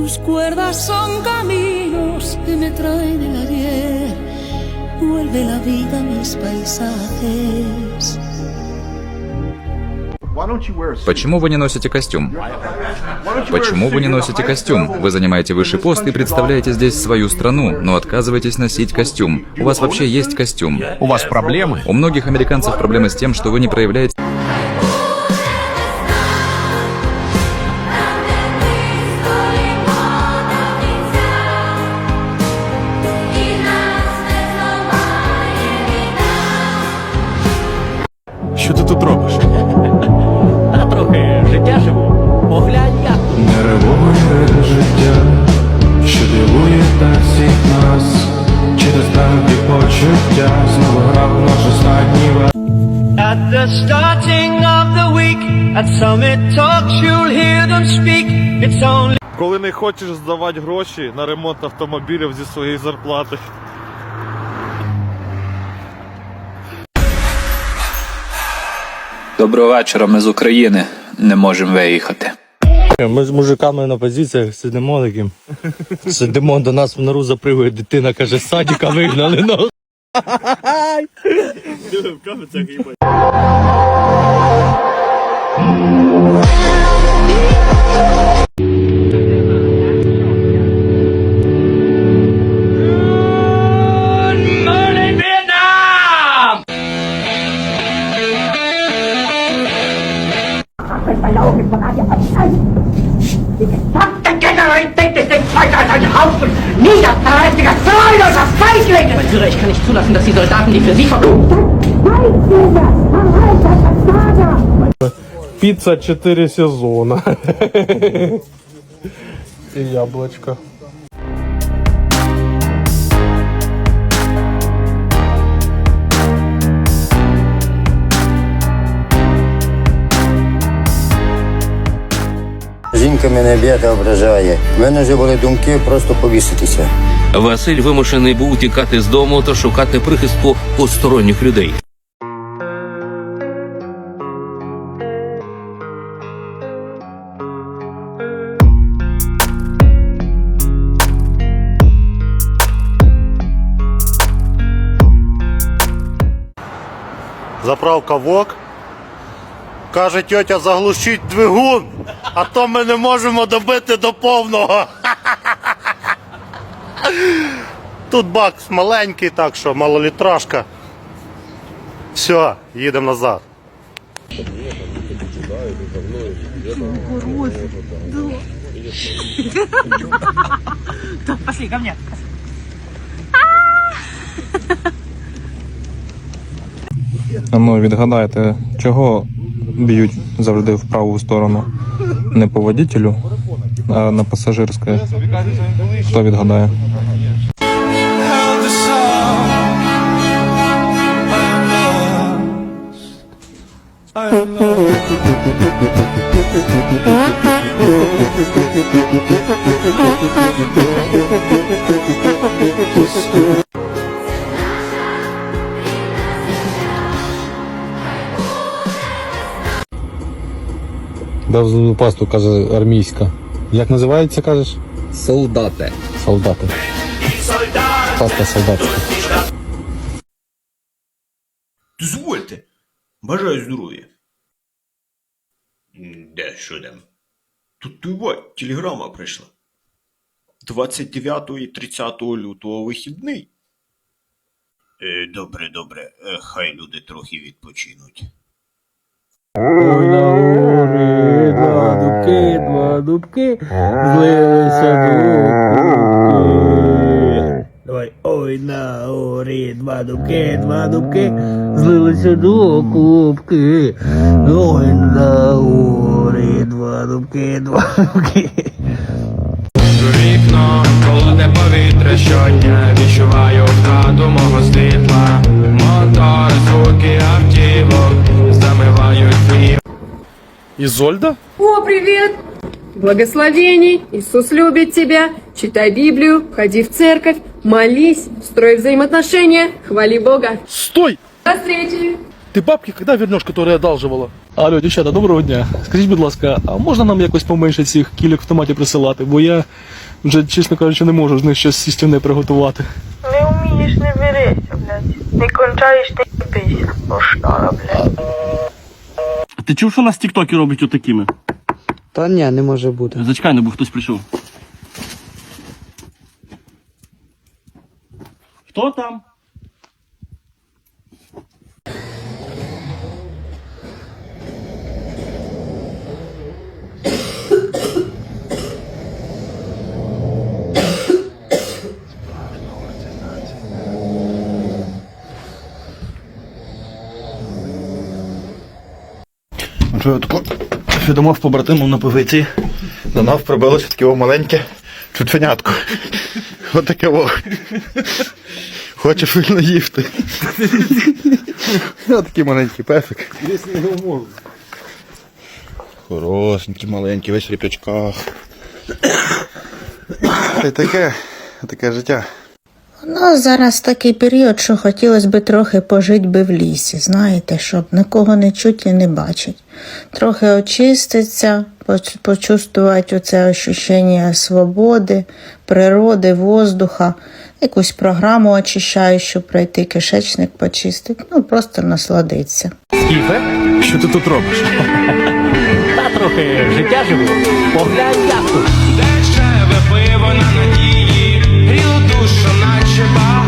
Tus cuerdas son caminos que me traen el ayer. Vuelve la vida a mis paisajes. Почему вы не носите костюм? Почему вы не носите костюм? Вы занимаете высший пост и представляете здесь свою страну, но отказываетесь носить костюм. У вас вообще есть костюм. У вас проблемы? У многих американцев проблемы с тем, что вы не проявляете почуття знову грав наш останній вечір. At the starting of the week, at Summit Talks, you'll hear them speak. It's only Коли не хочеш здавати гроші на ремонт автомобілів зі своєї зарплати. Доброго вечора, ми з України. Не можемо виїхати. Ми з мужиками на позиціях сидимо таким. Сидимо до нас в нору запригує дитина, каже, Dude, comment section. Palauhin mo na yung pag-isay! Sige, sakta ka! Mein Führer, ich kann nicht zulassen, dass die Soldaten, die für Sie ver... Піца 4 сезона. І яблочко. Жінка мене б'є та ображає. У мене вже були думки просто повіситися. Василь вимушений був тікати з дому та шукати прихистку у сторонніх людей. Заправка ВОК. Каже тьотя, заглушіть двигун, а то ми не можемо добити до повного. Тут бак маленький, так що малолітражка. Все, їдемо назад. Пошли ко мне. А ну відгадайте, чого б'ють завжди в праву сторону? Не по водителю, а на пасажирське. Хто відгадає? Дав зубну пасту, каже, армійська. Як називається, кажеш? Солдати. Солдати. Паста солдатська. Дозвольте. Бажаю здоров'я. Де що там? Тут твоя телеграма прийшла. 29 і 30 лютого вихідний. Е, добре, добре. Е, хай люди трохи відпочинуть. Ой, на горі, дубки, дубки, злилися дубки. Давай, ой, на горі, два дубки, два дубки, злилися до кубки. Ой, на горі, два дубки, два дубки. Вікно, холодне повітря щодня, відчуваю втрату мого світла. Мотор, звуки автівок, замивають твій Ізольда? О, привет! Благословений! Иисус любит тебя! Читай Библию, ходи в церковь, молись, строй взаимоотношения, хвали Бога! Стой! До встречи! Ты бабки когда вернешь, которые одалживала? Алло, дівчата, доброго дня. Скажіть, будь ласка, а можна нам якось поменше цих кільок в томаті присилати? Бо я вже, чесно кажучи, не можу з них щось сістівне приготувати. Не вмієш, не берися, блядь. Не кончаєш, не пися. Поштара, блядь. Ти чув, що нас тіктоки роблять отакими? Та ні, не може бути. Зачекай, не бо хтось прийшов. Хто там? Що тако сидимо в побратимом на позиції. До нас прибилося таке маленьке чученятко. Таке о. Хоче сильно їсти. Такий маленький песик. Хорошенький, маленький, весь в ріпячках. Та таке, таке життя. Ну, зараз такий період, що хотілося б трохи пожити би в лісі, знаєте, щоб нікого не чуть і не бачить трохи очиститься, почувствувати оце ощущення свободи, природи, воздуха, якусь програму очищаю, щоб пройти, кишечник почистить, ну просто насладиться. Скіфе, що ти тут робиш? Та трохи життя живу, поглянь як тут. Дешеве пиво на надії, гріло душу, наче бар.